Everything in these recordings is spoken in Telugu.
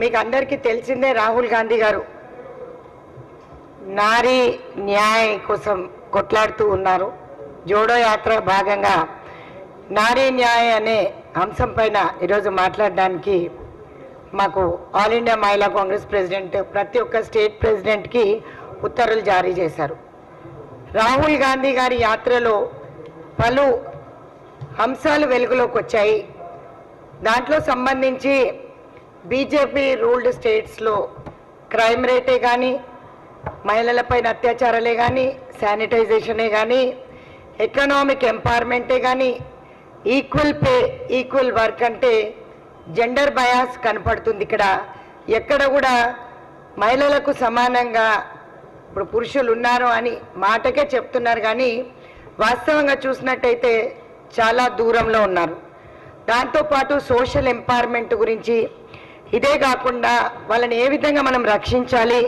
మీకు అందరికీ తెలిసిందే రాహుల్ గాంధీ గారు. నారీ న్యాయ కోసం కొట్లాడుతూ ఉన్నారు. జోడో యాత్ర భాగంగా నారీ న్యాయ అనే అంశం పైన ఈరోజు మాట్లాడడానికి మాకు ఆల్ ఇండియా మహిళా కాంగ్రెస్ ప్రెసిడెంట్ ప్రతి ఒక్క స్టేట్ ప్రెసిడెంట్కి ఉత్తర్వులు జారీ చేశారు. రాహుల్ గాంధీ గారి యాత్రలో పలు అంశాలు వెలుగులోకి వచ్చాయి. దాంట్లో సంబంధించి బీజేపీ రూల్డ్ స్టేట్స్లో క్రైమ్ రేటే కానీ మహిళలపైన అత్యాచారాలే కానీ శానిటైజేషనే కానీ ఎకనామిక్ ఎంపవర్మెంటే కానీ ఈక్వల్ పే ఈక్వల్ వర్క్ అంటే జెండర్ బయాస్ కనపడుతుంది ఇక్కడ. ఎక్కడ కూడా మహిళలకు సమానంగా ఇప్పుడు పురుషులు ఉన్నారు అని మాటకే చెప్తున్నారు కానీ వాస్తవంగా చూసినట్టయితే చాలా దూరంలో ఉన్నారు. దాంతోపాటు సోషల్ ఎంపవర్మెంట్ గురించి ఇదే కాకుండా వాళ్ళని ఏ విధంగా మనం రక్షించాలి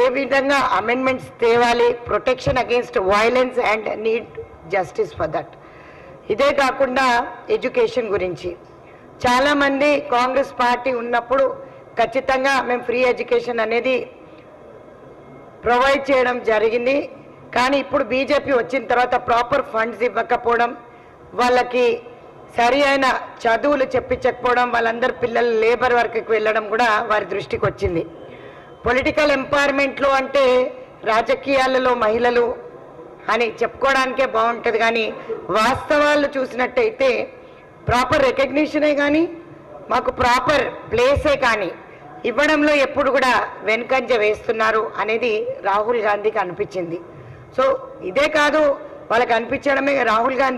ఏ విధంగా అమెండ్మెంట్స్ తేవాలి protection against violence and need justice for that ఇదే కాకుండా ఎడ్యుకేషన్ గురించి. చాలామంది కాంగ్రెస్ పార్టీ ఉన్నప్పుడు ఖచ్చితంగా మేము ఫ్రీ ఎడ్యుకేషన్ అనేది ప్రొవైడ్ చేయడం జరిగింది. కానీ ఇప్పుడు బీజేపీ వచ్చిన తర్వాత ప్రాపర్ ఫండ్స్ ఇవ్వకపోవడం వాళ్ళకి సరి అయిన చదువులు చెప్పించకపోవడం వాళ్ళందరూ పిల్లలు లేబర్ వర్క్కి వెళ్ళడం కూడా వారి దృష్టికి వచ్చింది. పొలిటికల్ ఎంపవర్మెంట్లో అంటే రాజకీయాలలో మహిళలు అని చెప్పుకోవడానికే బాగుంటుంది కానీ వాస్తవాలు చూసినట్టయితే ప్రాపర్ రికగ్నిషనే కానీ మాకు ప్రాపర్ ప్లేసే కానీ ఇవ్వడంలో ఎప్పుడు కూడా వెనుకంజ వేస్తున్నారు అనేది రాహుల్ గాంధీకి అనిపించింది. సో ఇదే కాదు వాళ్ళకి అనిపించడమే రాహుల్ గాంధీ